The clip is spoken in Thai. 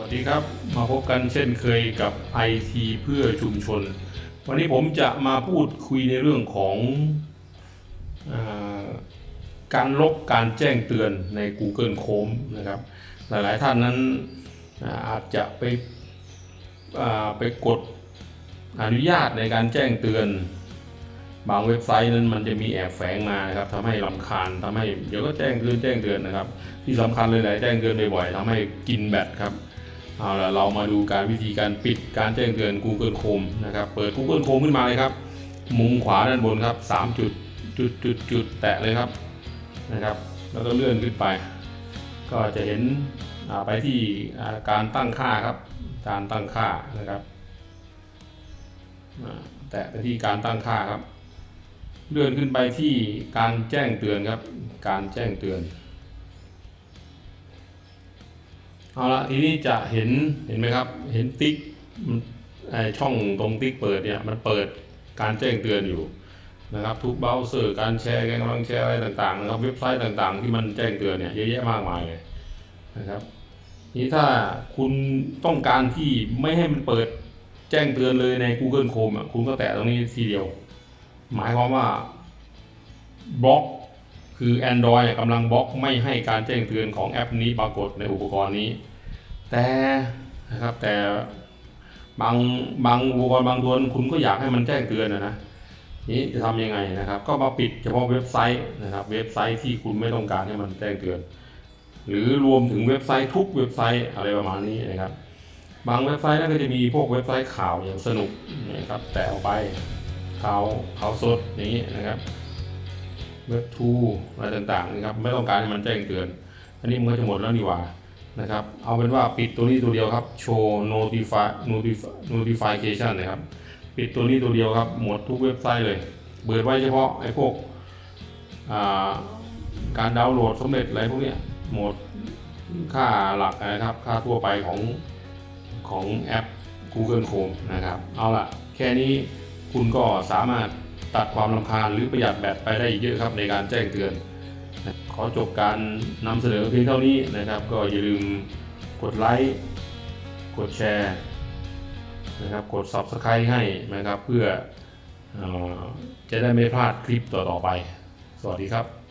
วัสดีครับ มาพบกันเช่นเคยกับ IT เพื่อชุมชน วันนี้ผมจะมาพูดคุยในเรื่องของอการลบการแจ้งเตือนใน Google Chrome นะครับ หลายๆท่านนั้นอาจจะไปไปกดอนุญาตในการแจ้งเตือน บางเว็บไซต์นั้นมันจะมีแอบแฝงมานะครับทำให้ลำคาญทำให้เดี๋ยวก็แจ้งเตือนแจ้งเตือนนะครับ ที่สำคัญเลยแหละแจ้งเตือนบ่อยๆทำให้กินแบตครับ เอาละเรามาดูการวิธีการปิดการแจ้งเตือน Google Chrome นะครับ เปิด Google Chrome ขึ้นมาเลยครับ มุมขวาด้านบนครับ 3 จุดจุดจุดจุดแตะเลยครับนะครับ แล้วก็เลื่อนขึ้นไป ก็จะเห็นไปที่การตั้งค่าครับ การตั้งค่านะครับแตะไปที่การตั้งค่าครับ เลื่อนขึ้นไปที่การแจ้งเตือนครับ การแจ้งเตือน เอาละทีนี้จะเห็นเห็นไหมครับ เห็นติ๊กช่องตรงติ๊กเปิดเนี่ยมันเปิดการแจ้งเตือนอยู่นะครับทุกเบราว์เซอร์การแชร์การกำลังแชร์อะไรต่างๆนะครับเว็บไซต์ต่างๆ ที่มันแจ้งเตือนเนี่ยเยอะแยะมากมายเลยนะครับนี้ถ้าคุณต้องการที่ไม่ให้มันเปิดแจ้งเตือนเลยใน Google Chrome อะคุณก็แตะตรงนี้ทีเดียว หมายความว่าบล็อก คือ Android กำลังบล็อกไม่ให้การแจ้งเตือนของแอปนี้ปรากฏในอุปกรณ์นี้ แต่นะครับแต่บางบางอุปกรณ์บางตัวคุณก็อยากให้มันแจ้งเตือนนะนะนี้จะทำยังไงนะครับ ก็มาปิดเฉพาะเว็บไซต์นะครับเว็บไซต์ที่คุณไม่ต้องการให้มันแจ้งเตือน หรือรวมถึงเว็บไซต์ทุกเว็บไซต์อะไรประมาณนี้นะครับ บางเว็บไซต์นั่นก็จะมีพวกเว็บไซต์ข่าวอย่างสนุกนะครับแต่ออกไปข่าวข่าวสดนี้นะครับ เว็บทูอะไรต่างๆนะครับไม่ต้องการให้มันแจ้งเตือน อันนี้มันก็จะหมดแล้วนี่หว่านะครับเอาเป็นว่าปิดตัวนี้ตัวเดียวครับโชว์ notify notification นะครับปิดตัวนี้ตัวเดียวครับหมดทุกเว็บไซต์เลยเปิดไว้เฉพาะไอ้พวกาการดาวน์โหลดสำเร็จอะไรพวกเนี้ยหมดค่าหลักนะครับค่าทั่วไปของของแอป Google Chrome นะครับ เอาล่ะ แค่นี้คุณก็สามารถ ตัดความรำคาญหรือประหยัดแบตไปได้อีกเยอะครับในการแจ้งเตือน ขอจบการนำเสนอเพียงเท่านี้นะครับ ก็อย่าลืมกดไลค์กดแชร์นะครับกด Subscribe ให้นะครับเพื่ออจะได้ไม่พลาดคลิปต่อๆไป สวัสดีครับ